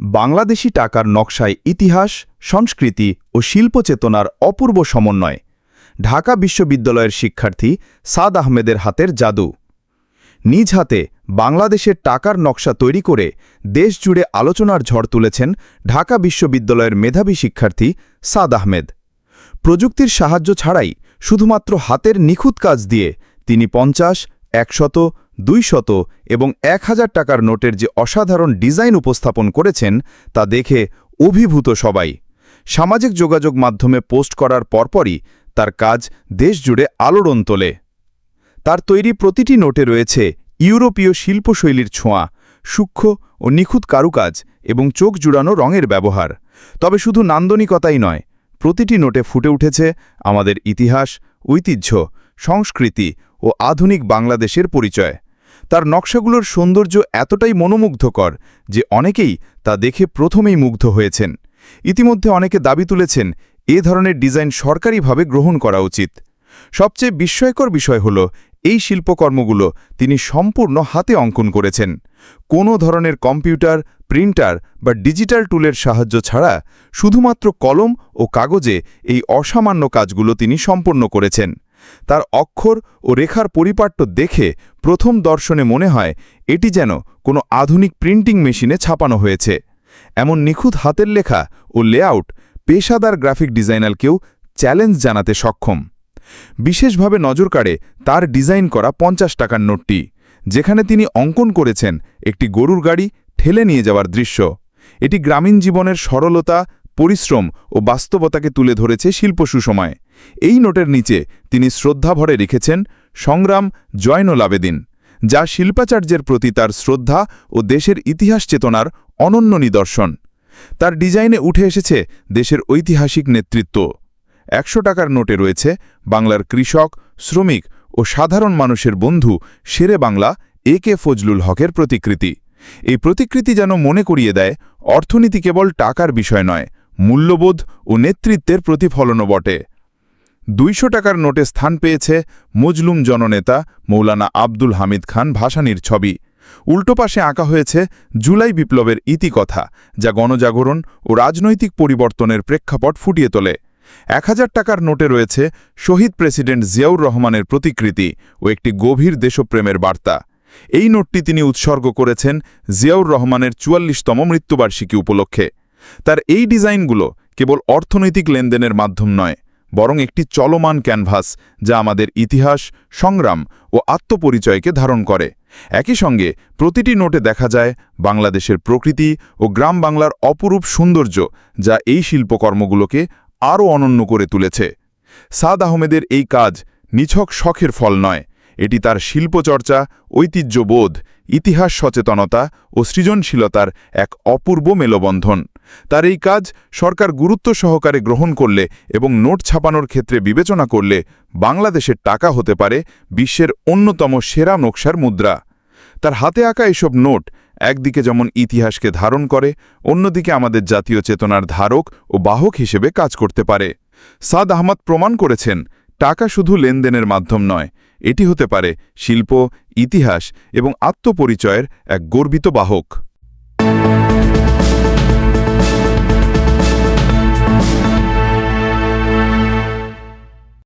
বাংলাদেশি টাকার নকশায় ইতিহাস, সংস্কৃতি ও শিল্পচেতনার অপূর্ব সমন্বয়। ঢাকা বিশ্ববিদ্যালয়ের শিক্ষার্থী সাদ আহমেদের হাতের জাদু। নিজ হাতে বাংলাদেশের টাকার নকশা তৈরি করে দেশ জুড়ে আলোচনার ঝড় তুলেছেন ঢাকা বিশ্ববিদ্যালয়ের মেধাবী শিক্ষার্থী সাদ আহমেদ। প্রযুক্তির সাহায্য ছাড়াই শুধুমাত্র হাতের নিখুঁত কাজ দিয়ে তিনি পঞ্চাশ, একশত দুইশত এবং এক হাজার টাকার নোটের যে অসাধারণ ডিজাইন উপস্থাপন করেছেন, তা দেখে অভিভূত সবাই। সামাজিক যোগাযোগ মাধ্যমে পোস্ট করার পরপরই তার কাজ দেশজুড়ে আলোড়ন তোলে। তার তৈরি প্রতিটি নোটে রয়েছে ইউরোপীয় শিল্পশৈলীর ছোঁয়া, সূক্ষ্ম ও নিখুঁত কারুকাজ এবং চোখ জুড়ানো রঙের ব্যবহার। তবে শুধু নান্দনিকতাই নয়, প্রতিটি নোটে ফুটে উঠেছে আমাদের ইতিহাস, ঐতিহ্য, সংস্কৃতি ও আধুনিক বাংলাদেশের পরিচয়। তার নকশাগুলোর সৌন্দর্য এতটাই মনোমুগ্ধকর যে অনেকেই তা দেখে প্রথমেই মুগ্ধ হয়েছেন। ইতিমধ্যে অনেকে দাবি তুলেছেন, এ ধরনের ডিজাইন সরকারিভাবে গ্রহণ করা উচিত। সবচেয়ে বিস্ময়কর বিষয় হল, এই শিল্পকর্মগুলো তিনি সম্পূর্ণ হাতে অঙ্কন করেছেন। কোনো ধরনের কম্পিউটার, প্রিন্টার বা ডিজিটাল টুলের সাহায্য ছাড়া শুধুমাত্র কলম ও কাগজে এই অসামান্য কাজগুলো তিনি সম্পন্ন করেছেন। তার অক্ষর ও রেখার পরিপাট্য দেখে প্রথম দর্শনে মনে হয় এটি যেন কোনো আধুনিক প্রিন্টিং মেশিনে ছাপানো হয়েছে। এমন নিখুঁত হাতের লেখা ও লেআউট পেশাদার গ্রাফিক ডিজাইনারকেও চ্যালেঞ্জ জানাতে সক্ষম। বিশেষভাবে নজর কাড়ে তার ডিজাইন করা পঞ্চাশ টাকার নোটটি, যেখানে তিনি অঙ্কন করেছেন একটি গরুর গাড়ি ঠেলে নিয়ে যাওয়ার দৃশ্য। এটি গ্রামীণ জীবনের সরলতা পরিশ্রম ও বাস্তবতাকে তুলে ধরেছে শিল্প সুসময়। এই নোটের নিচে তিনি শ্রদ্ধাভরে রেখেছেন সংগ্রাম জয়নুল আবেদিন যা শিল্পাচার্যের প্রতি তার শ্রদ্ধা ও দেশের ইতিহাস চেতনার অনন্য নিদর্শন। তার ডিজাইনে উঠে এসেছে দেশের ঐতিহাসিক নেতৃত্ব। একশো টাকার নোটে রয়েছে, বাংলার কৃষক, শ্রমিক ও সাধারণ মানুষের বন্ধু শেরে বাংলা, এ কে ফজলুল হকের প্রতিকৃতি। এই প্রতিকৃতি যেন মনে করিয়ে দেয়, অর্থনীতি কেবল টাকার বিষয় নয় মূল্যবোধ ও নেতৃত্বের প্রতিফলনও বটে। দুইশো টাকার নোটে স্থান পেয়েছে মজলুম জননেতা মৌলানা আব্দুল হামিদ খান ভাসানির ছবি। উল্টো পাশে আঁকা হয়েছে জুলাই বিপ্লবের ইতিকথা, যা গণজাগরণ ও রাজনৈতিক পরিবর্তনের প্রেক্ষাপট ফুটিয়ে তোলে। এক হাজার টাকার নোটে রয়েছে শহীদ প্রেসিডেন্ট জিয়াউর রহমানের প্রতিকৃতি ও একটি গভীর দেশপ্রেমের বার্তা। এই নোটটি তিনি উৎসর্গ করেছেন জিয়াউর রহমানের চুয়াল্লিশতম মৃত্যুবার্ষিকী উপলক্ষে। তার এই ডিজাইনগুলো কেবল অর্থনৈতিক লেনদেনের মাধ্যম নয়, বরং একটি চলমান ক্যানভাস যা আমাদের ইতিহাস, সংগ্রাম ও আত্মপরিচয়কে ধারণ করে। একই সঙ্গে প্রতিটি নোটে দেখা যায় বাংলাদেশের প্রকৃতি ও গ্রাম বাংলার অপরূপ সৌন্দর্য যা এই শিল্পকর্মগুলোকে আরও অনন্য করে তুলেছে। সাদ আহমেদের এই কাজ নিছক শখের ফল নয়, এটি তার শিল্পচর্চা, ঐতিহ্যবোধ, ইতিহাস সচেতনতা ও সৃজনশীলতার এক অপূর্ব মেলবন্ধন। তার এই কাজ সরকার গুরুত্ব সহকারে গ্রহণ করলে এবং নোট ছাপানোর ক্ষেত্রে বিবেচনা করলে বাংলাদেশের টাকা হতে পারে বিশ্বের অন্যতম সেরা নকশার মুদ্রা। তার হাতে আঁকা এসব নোট একদিকে যেমন ইতিহাসকে ধারণ করে, অন্যদিকে আমাদের জাতীয় চেতনার ধারক ও বাহক হিসেবে কাজ করতে পারে। সাদ আহমদ প্রমাণ করেছেন, টাকা শুধু লেনদেনের মাধ্যম নয়, এটি হতে পারে শিল্প, ইতিহাস এবং আত্মপরিচয়ের এক গর্বিত বাহক।